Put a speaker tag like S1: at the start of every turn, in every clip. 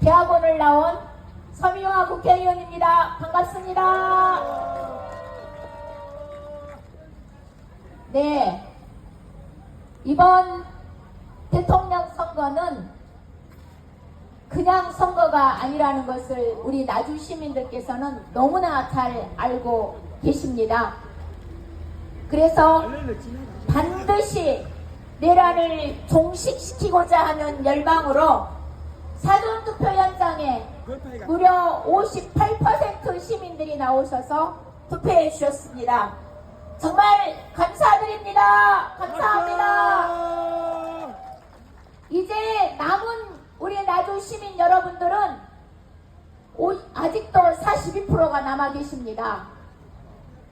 S1: 대학원을 나온 서미화 국회의원입니다. 반갑습니다. 네. 이번 대통령 선거는 그냥 선거가 아니라는 것을 우리 나주 시민들께서는 너무나 잘 알고 계십니다. 그래서 반드시 내란을 종식시키고자 하는 열망으로 사전투표 현장에 무려 58% 시민들이 나오셔서 투표해 주셨습니다. 정말 감사드립니다. 감사합니다. 이제 남은 우리 나주 시민 여러분들은 오- 아직도 42%가 남아 계십니다.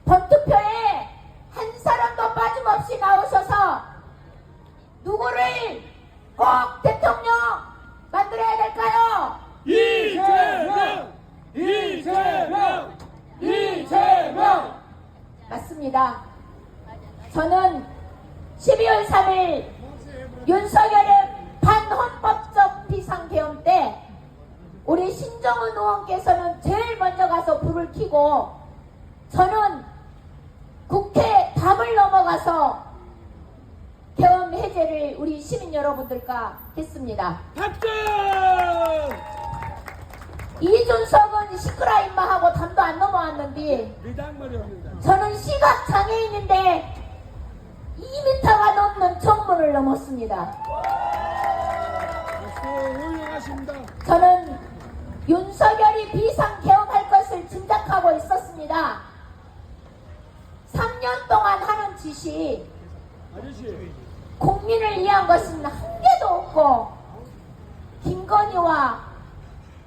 S1: 번투표에 한 사람도 빠짐없이 나오셔서 누구를 꼭 대통령 만들어야 될까요?
S2: 이재명! 이재명! 이재명!
S1: 맞습니다. 저는 12월 3일 윤석열의 반헌법적 비상계엄 때 우리 신정은 의원께서는 제일 먼저 가서 불을 켜고 저는 국회 담을 넘어가서 해제를 우리 시민 여러분들과 했습니다.
S2: 박수!
S1: 이준석은 시끄라 임마 하고 담도 안 넘어왔는데. 저는 시각 장애인인데 2m가 넘는 정문을 넘었습니다. 저는 윤석열이 비상 개엄할 것을 짐작하고 있었습니다. 3년 동안 하는 짓이
S2: 아저씨,
S1: 국민을 위한 것은 한 개도 없고 김건희와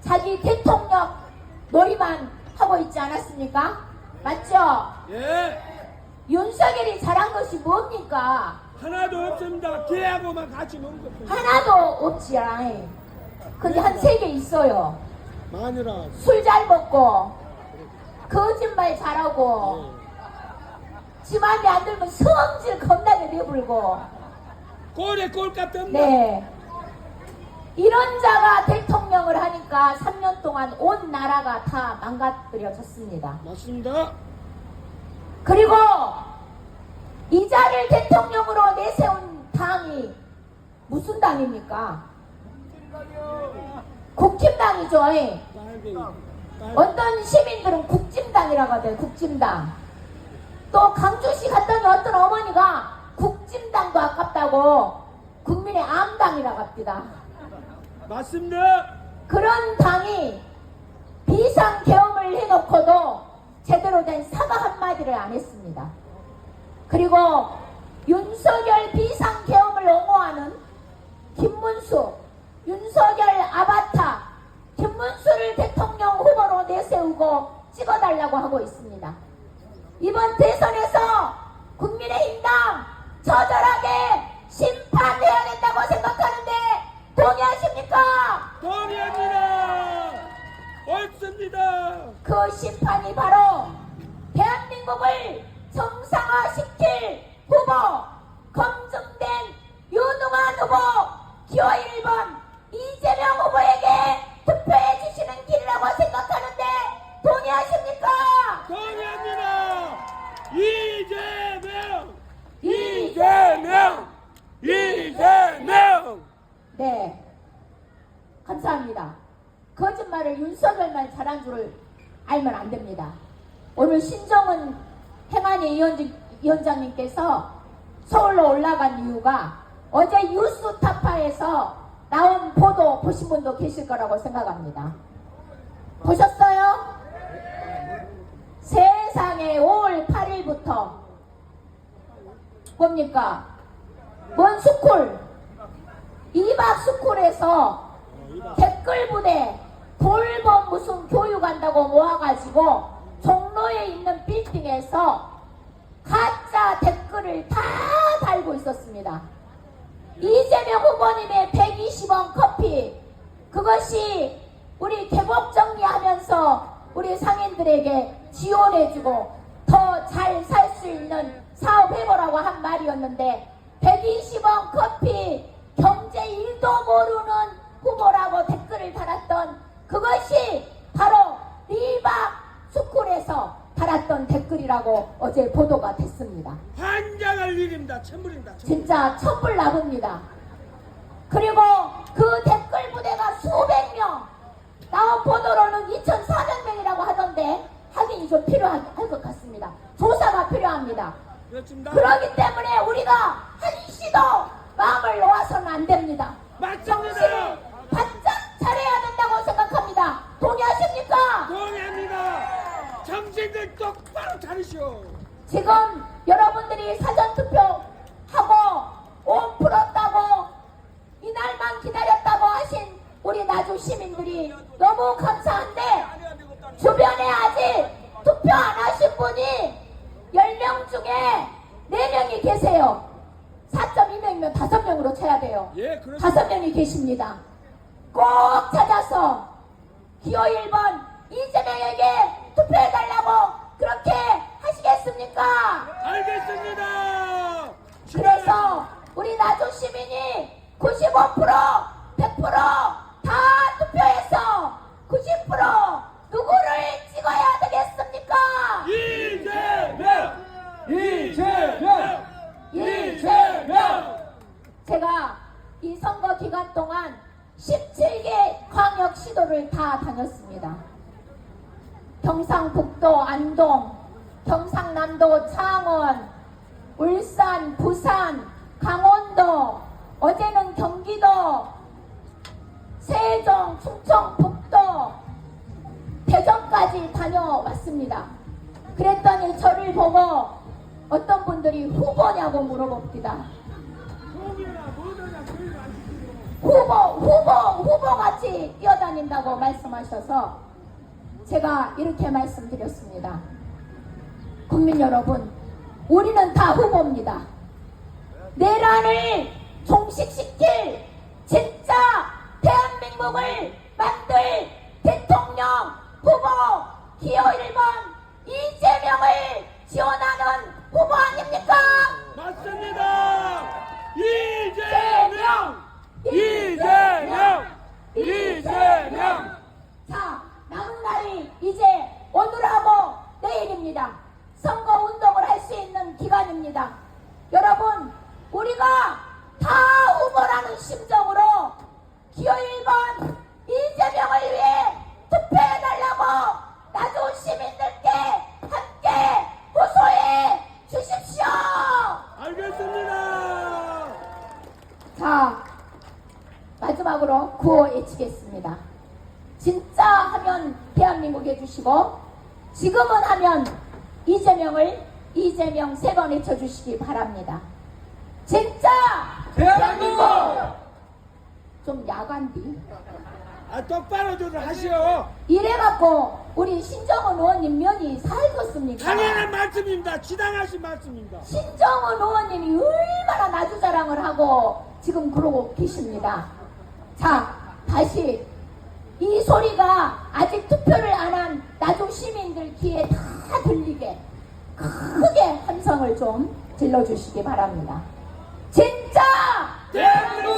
S1: 자기 대통령 놀이만 하고 있지 않았습니까? 맞죠?
S2: 예,
S1: 윤석열이 잘한 것이 뭡니까?
S2: 하나도 없습니다. 개하고만 같이 먹는 것
S1: 하나도 없지. 아이. 근데 한 세 개 있어요.
S2: 마누라,
S1: 술 잘 먹고, 거짓말 잘하고, 지 맘에 안 들면 성질 겁나게 내불고,
S2: 꼴에 꼴값 없나?
S1: 네. 이런 자가 대통령을 하니까 3년 동안 온 나라가 다 망가뜨려졌습니다.
S2: 맞습니다.
S1: 그리고 이 자를 대통령으로 내세운 당이 무슨 당입니까? 국힘당이죠. 예. 어떤 시민들은 국진당이라고 하대요. 국진당. 또 강주시 갔더니 어떤 어머니가 국진당도 아깝다고 국민의 암당이라고 합니다.
S2: 맞습니다.
S1: 그런 당이 비상 계엄을 해놓고도 제대로 된 사과 한마디를 안 했습니다. 그리고 윤석열 비상 계엄을 옹호하는 김문수, 윤석열 아바타, 김문수를 대통령 후보로 내세우고 찍어달라고 하고 있습니다. 이번 대선에서 국민의힘당 처절하게 심판해야 된다고 생각하는데 동의하십니까?
S2: 동의합니다. 옳습니다.
S1: 그 심판이 바로 대한민국을 정상화시킬 후보 네 감사합니다 거짓말을 윤석열만 잘한 줄을 알면 안 됩니다 오늘 신정은 행안위 위원장, 위원장님께서 서울로 올라간 이유가 어제 뉴스 타파에서 나온 보도 보신 분도 계실 거라고 생각합니다 보셨어요? 세상에 5월 8일부터 뭡니까? 뭔 스쿨 2박 스쿨에서 댓글 부대 돌봄 무슨 교육한다고 모아가지고 종로에 있는 빌딩에서 가짜 댓글을 다 달고 있었습니다. 이재명 후보님의 120원 커피 그것이 우리 개복 정리하면서 우리 상인들에게 지원해주고 더 잘 살 수 있는 사업 해보라고 한 말이었는데 120원 커피 이름도 모르는 후보라고 댓글을 달았던 그것이 바로 리박 스쿨에서 달았던 댓글이라고 어제 보도가 됐습니다.
S2: 환장할 일입니다. 천불입니다. 천불.
S1: 진짜 천불 나쁩니다. 그리고 그 댓글 부대가 수백 명 나온 보도로는 2,400명이라고 하던데 확인이 좀 필요할 것 같습니다. 조사가 필요합니다.
S2: 그렇습니다.
S1: 그렇기 때문에 우리가 정신을
S2: 똑바로 차리시오.
S1: 지금 여러분들이 사전투표 하고 온 풀었다고 이날만 기다렸다고 하신 우리 나주 시민들이 너무 감사한데 주변에 아직 투표 안 하신 분이 10명 중에 4명이 계세요. 4.2명이면 5명으로 쳐야 돼요.
S2: 예, 그렇습니다.
S1: 다섯 명이 계십니다. 꼭 찾아서 기호 1번 이재명에게 투표해달라고 그렇게 하시겠습니까?
S2: 알겠습니다.
S1: 그래서 우리 나주 시민이 95% 100%다 투표해서 90% 누구를 찍어야 되겠습니까?
S2: 이재명! 이재명! 이재명!
S1: 제가 이 선거 기간 동안 17개 광역 시도를 다 다녔습니다. 경상북도 안동, 경상남도 창원, 울산, 부산, 강원도, 어제는 경기도, 세종, 충청, 북도, 대전까지 다녀왔습니다. 그랬더니 저를 보고 어떤 분들이 후보냐고 물어봅니다. 후보, 후보, 후보 같이 뛰어다닌다고 말씀하셔서 제가 이렇게 말씀드렸습니다. 국민 여러분, 우리는 다 후보입니다. 내란을 종식시킬 진짜 대한민국을 만들 대통령 후보 기호 1번 이재명을 지원하는 후보 아닙니까?
S2: 맞습니다. 이재명! 이재명! 이재명!
S1: 자, 남은 날이 이제 오늘하고 내일입니다. 선거 운동을 할 수 있는 기간입니다. 여러분, 우리가 다 후보라는 심정으로 기호 1번 이재명을 위해 투표해달라고 나주 시민들께 함께 호소해 주십시오.
S2: 알겠습니다.
S1: 자, 마지막으로 구호 외치겠습니다. 진짜 하면 대한민국 해주시고, 지금은 하면 이재명을 이재명 세 번 외쳐주시기 바랍니다. 진짜
S2: 대한민국!
S1: 좀 야간디.
S2: 아, 똑바로 좀 하시오.
S1: 이래갖고 우리 신정은 의원님 면이 살겠습니까?
S2: 당연한 말씀입니다. 지당하신 말씀입니다.
S1: 신정은 의원님이 얼마나 나주 자랑을 하고 지금 그러고 계십니다. 자, 다시 이 소리가 아직 투표를 안 한 나주 시민들 귀에 다 들리게 크게 함성을 좀 질러주시기 바랍니다. 진짜
S2: 대한민국!